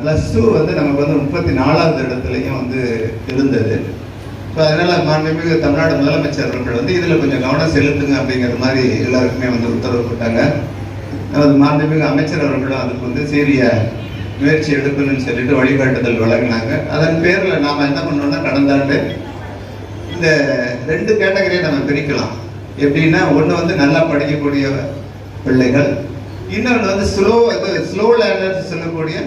Plus two வந்து நமக்கு வந்து முப்பத்தி நாலாவது இடத்துலையும் வந்து இருந்தது. ஸோ அதனால் மாண்புமிகு தமிழ்நாடு முதலமைச்சர் அவர்கள் வந்து இதில் கொஞ்சம் கவனம் செலுத்துங்க அப்படிங்கிற மாதிரி எல்லாருக்குமே வந்து உத்தரவு போட்டாங்க. நமது மாண்புமிகு அமைச்சர் அவர்களும் அதுக்கு வந்து சீரிய முயற்சி எடுக்கணும்னு சொல்லிட்டு வழிகாட்டுதல் வழங்கினாங்க. அதன் பேரில் நாம் என்ன பண்ணோம்னா கடந்த ஆண்டு இந்த ரெண்டு கேட்டகரியை நம்ம பிரிக்கலாம். எப்படின்னா ஒன்று வந்து நல்லா படிக்கக்கூடிய பிள்ளைகள் இன்னொன்று வந்து ஸ்லோ இது ஸ்லோ லேர்னர்ஸ் சொல்லக்கூடிய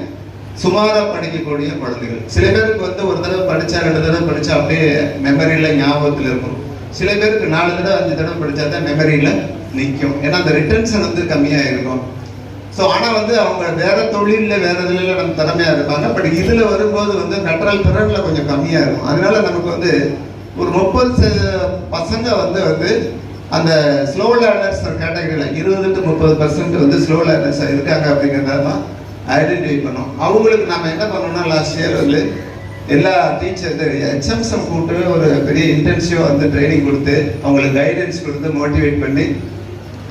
சுமாராக படிக்கக்கூடிய குழந்தைகள். சில பேருக்கு வந்து ஒரு தடவை படித்தா ரெண்டு தடவை படித்தா அப்படியே மெமரியில் ஞாபகத்தில் இருக்கும். சில பேருக்கு நாலு தடவை அஞ்சு தடவை படித்தா தான் மெமரியில் நிற்கும் ஏன்னா அந்த ரிட்டன்ஷன் வந்து கம்மியாக இருக்கும் ஸோ ஆனால் வந்து அவங்க வேற தொழிலில் வேற இதில் நம்ம திறமையாக இருப்பாங்க. பட் இதில் வரும்போது வந்து கற்றல் திறனில் கொஞ்சம் கம்மியாக இருக்கும் அதனால நமக்கு வந்து ஒரு முப்பது பசங்க வந்து வந்து அந்த ஸ்லோ லேர்னர்ஸ் கேட்டகரியில் இருபது டு முப்பது பர்சன்ட் வந்து ஸ்லோ லேர்னர்ஸாக இருக்காங்க அப்படிங்கிறதால தான் ஐடென்டிஃபை பண்ணோம். அவங்களுக்கு நம்ம என்ன பண்ணோம்னா லாஸ்ட் இயர் வந்து எல்லா டீச்சர் ஹெச்எம்ஸம் கூட்டு ஒரு பெரிய இன்டென்சிவாக வந்து ட்ரைனிங் கொடுத்து அவங்களுக்கு கைடன்ஸ் கொடுத்து மோட்டிவேட் பண்ணி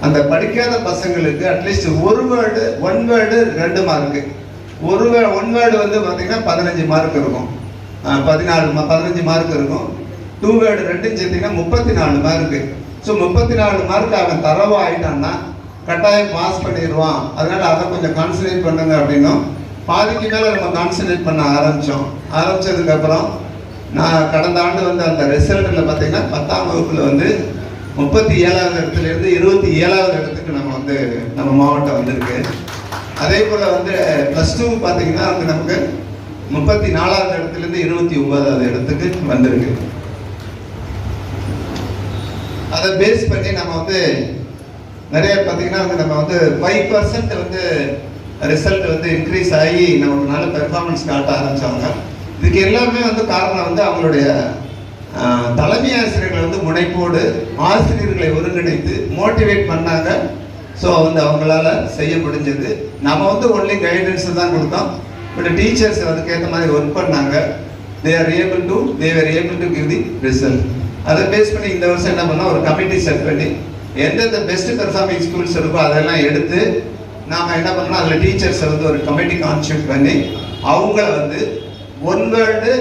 அந்த படிக்காத பசங்களுக்கு அட்லீஸ்ட் ஒரு வேர்டு ஒன் வேர்டு ரெண்டு மார்க்கு ஒரு வே ஒன் வேர்டு வந்து பார்த்தீங்கன்னா பதினஞ்சு மார்க் இருக்கும். பதினாலு மா- பதினஞ்சு மார்க் இருக்கும். டூ வேர்டு ரெண்டும் சேர்த்திங்கன்னா முப்பத்தி நாலு மார்க்கு ஸோ முப்பத்தி நாலு மார்க் அவன் தரவாக ஆயிட்டான்னா கட்டாயம் பாஸ் பண்ணிடுவான். அதனால அதை கொஞ்சம் கான்சன்ட்ரேட் பண்ணுங்க அப்படின்னும். பாதிக்கு மேலே நம்ம கான்சன்ட்ரேட் பண்ண ஆரம்பித்தோம் ஆரம்பித்ததுக்கப்புறம் நான் கடந்த ஆண்டு வந்து அந்த ரிசல்ட்டில் பார்த்தீங்கன்னா பத்தாம் வகுப்பில் வந்து முப்பத்தி ஏழாவது இடத்துல இருந்து இருபத்தி ஏழாவது இடத்துக்கு நம்ம வந்து நம்ம மாவட்டம் வந்திருக்கு. அதே போல் வந்து ப்ளஸ் டூ பார்த்தீங்கன்னா வந்து நமக்கு முப்பத்தி நாலாவது இடத்துலேருந்து இருபத்தி ஒன்பதாவது இடத்துக்கு வந்திருக்கு. அதை பேஸ் பண்ணி நம்ம வந்து நிறைய பார்த்தீங்கன்னா வந்து நம்ம வந்து ஃபைவ் பர்சன்ட் வந்து ரிசல்ட் வந்து இன்க்ரீஸ் ஆகி நம்ம நல்ல பெர்ஃபார்மன்ஸ் காட்ட ஆரம்பித்தாங்க இதுக்கு எல்லாமே வந்து காரணம் வந்து அவங்களுடைய தலைமை ஆசிரியர்கள் வந்து முனைப்போடு ஆசிரியர்களை ஒருங்கிணைத்து மோட்டிவேட் பண்ணாங்க. ஸோ வந்து அவங்களால செய்ய முடிஞ்சது. நம்ம வந்து ஒன்லி கைடன்ஸ் தான் கொடுத்தோம். பட் டீச்சர்ஸ் அதுக்கேற்ற மாதிரி ஒர்க் பண்ணாங்க. They are able to their able to give the result அதை பேஸ் பண்ணி இந்த வருஷம் என்ன பண்ணோம்? ஒரு கமிட்டி செட் பண்ணி எந்தெந்த பெஸ்ட் பெர்ஃபார்மிங் ஸ்கூல்ஸ் இருக்கோ அதெல்லாம் எடுத்து நாம் என்ன பண்ணோம் அதில் டீச்சர்ஸை வந்து ஒரு கமிட்டி கான்ஸ்டியூட் பண்ணி அவங்கள வந்து ஒன் வேர்டு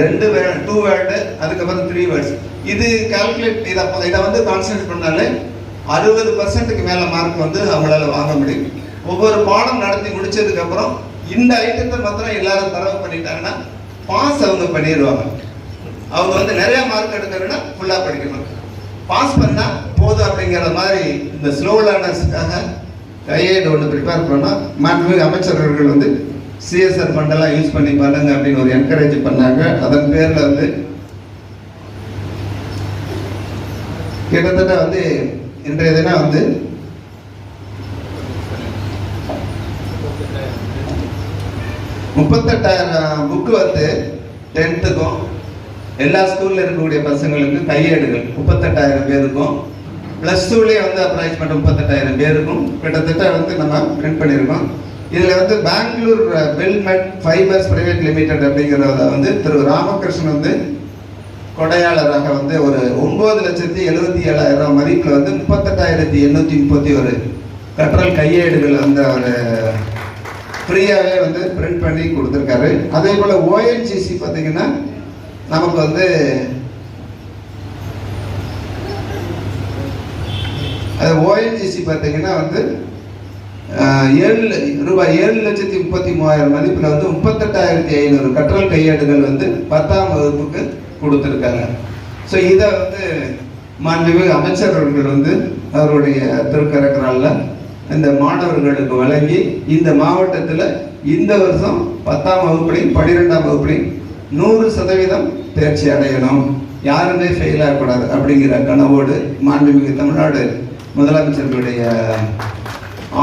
ரெண்டு வேர்டு டூ வேர்டு அதுக்கப்புறம் த்ரீ வேர்ட்ஸ் இது கால்குலேட் இதை இதை வந்து கான்சன்ட்ரேட் பண்ணாலே அறுபது பர்சன்ட்டுக்கு மேலே மார்க் வந்து அவங்களால வாங்க முடியும். ஒவ்வொரு பாடம் நடத்தி முடிச்சதுக்கப்புறம் இந்த ஐட்டத்தை மாத்திரம் எல்லாரும் தரவு பண்ணிட்டாங்கன்னா பாஸ் அவங்க பண்ணிடுவாங்க. அவங்க வந்து நிறைய மார்க் எடுக்கணும்னா ஃபுல்லாக படிக்கணும். பாஸ் பண்ணா போதும் அப்படிங்கிற மாதிரி இந்த ஸ்லோ லேர்னர்ஸுக்காக கையேடு ஒன்று ப்ரிப்பேர் பண்ணால் மாண்புமிகு அமைச்சர்கள் வந்து சிஎஸ்ஆர் ஃபண்டெல்லாம் யூஸ் பண்ணி பண்ணுங்க அப்படின்னு ஒரு என்கரேஜ் பண்ணாங்க. அதன் பேரில் வந்து கிட்டத்தட்ட வந்து இன்றைய தினம் வந்து முப்பத்தெட்டாயிரம் புக்கு வந்து டென்த்துக்கும் எல்லா ஸ்கூல்ல இருக்கக்கூடிய பசங்களுக்கு கையேடுகள். முப்பத்தெட்டாயிரம் பேருக்கும். ப்ளஸ் டூலேயே வந்து அப்ராக்சிமேட் முப்பத்தெட்டாயிரம் பேருக்கும். கிட்டத்தட்ட வந்து நம்ம பிரிண்ட் பண்ணியிருக்கோம். இதில் வந்து Bangalore Belmet fibers private limited அப்படிங்கிறத வந்து திரு ராமகிருஷ்ணன் வந்து கொடையாளராக வந்து ஒரு ஒன்பது லட்சத்தி எழுபத்தி ஏழாயிரம் மதிப்பில் வந்து முப்பத்தெட்டாயிரத்தி எண்ணூற்றி முப்பத்தி ஒரு கற்றல் கையேடுகள் வந்து அவர் ஃப்ரீயாகவே வந்து பிரிண்ட் பண்ணி கொடுத்துருக்காரு. அதே போல் ஓஎன்சிசி பார்த்தீங்கன்னா நமக்கு வந்து அது ஓஎன்ஜிசி பார்த்தீங்கன்னா வந்து ஏழு ரூபாய் ஏழு லட்சத்தி முப்பத்தி மூவாயிரம் மதிப்பில் வந்து முப்பத்தெட்டாயிரத்தி ஐநூறு கற்றல் கையேடுகள் வந்து பத்தாம் வகுப்புக்கு கொடுத்துருக்காங்க. ஸோ இதை வந்து மாண்புமிகு அமைச்சர் அவர்கள் வந்து அவருடைய திருக்கரக்கரால இந்த மாணவர்களுக்கு வழங்கி இந்த மாவட்டத்தில் இந்த வருஷம் பத்தாம் வகுப்புலையும் பன்னிரெண்டாம் வகுப்புலையும் நூறு சதவீதம் தேர்ச்சி அடையணும். யாருமே ஃபெயில் ஆகக்கூடாது அப்படிங்கிற கனவோடு மாண்புமிகு தமிழ்நாடு முதலமைச்சர்களுடைய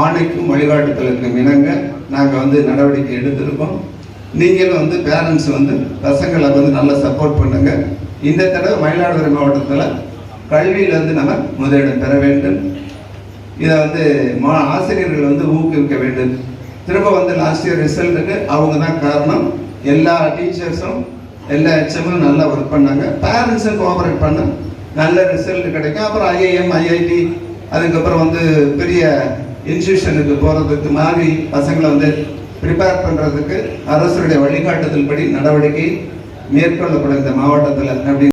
ஆணைக்கும் வழிகாட்டுதலுக்கும் இணங்க நாங்கள் வந்து நடவடிக்கை எடுத்திருக்கோம். நீங்களும் வந்து பேரண்ட்ஸ் வந்து பசங்களை வந்து நல்லா சப்போர்ட் பண்ணுங்க. இந்த தடவை மயிலாடுதுறை மாவட்டத்தில் கல்வியில் வந்து நம்ம முதலிடம் பெற வேண்டும். இதை வந்து மா ஆசிரியர்கள் வந்து ஊக்குவிக்க வேண்டும். திரும்ப வந்து லாஸ்ட் இயர் ரிசல்ட்டுக்கு அவங்க தான் காரணம். எல்லா டீச்சர்ஸும் எல்லா ஹெச்எம்மும் நல்லா ஒர்க் பண்ணாங்க. பேரண்ட்ஸும் கோஆபரேட் பண்ண. நல்ல ரிசல்ட் கிடைக்கும். அப்புறம் ஐஐஎம் ஐஐடி அதுக்கப்புறம் வந்து பெரிய இன்ஸ்டியூஷனுக்கு போகிறதுக்கு மாதிரி பசங்களை வந்து ப்ரிப்பேர் பண்ணுறதுக்கு அரசுடைய வழிகாட்டுதல் படி நடவடிக்கை மேற்கொள்ளப்படும் இந்த மாவட்டத்தில் அப்படின்னு